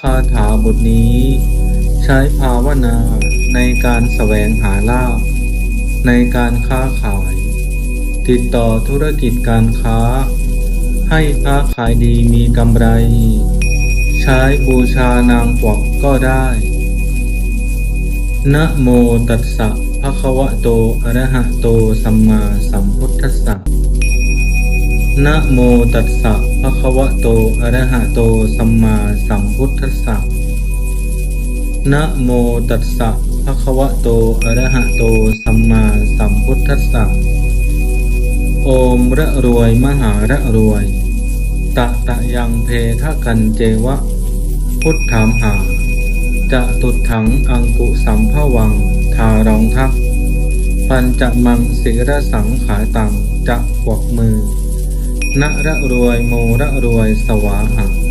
คาถาบทนี้ ใช้ภาวนาในการแสวงหาลาภในการค้าขาย ติดต่อธุรกิจการค้า ให้ค้าขายดีมีกำไร ใช้บูชานางกวักก็ได้นะโมตัสสะภะคะวะโตอะระหะโตสัมมาสัมพุทธัสสะ นะโมตัสสะภะคะวะโต อะระหะโต สัมมาสัมพุทธัสสะนะโมตัสสะภะคะวะโต อะระหะโต สัมมาสัมพุทธัสสะ โอมระรวยมหาระรวย ตะตะยังเพทะกันเจวะ พุทธามหา จะตุดถังอังกุสัมภวัง ทารองทักปัญจมังศิรสังขาตัง จะกวักมือ นะระรวยโมระรวยสวาหะ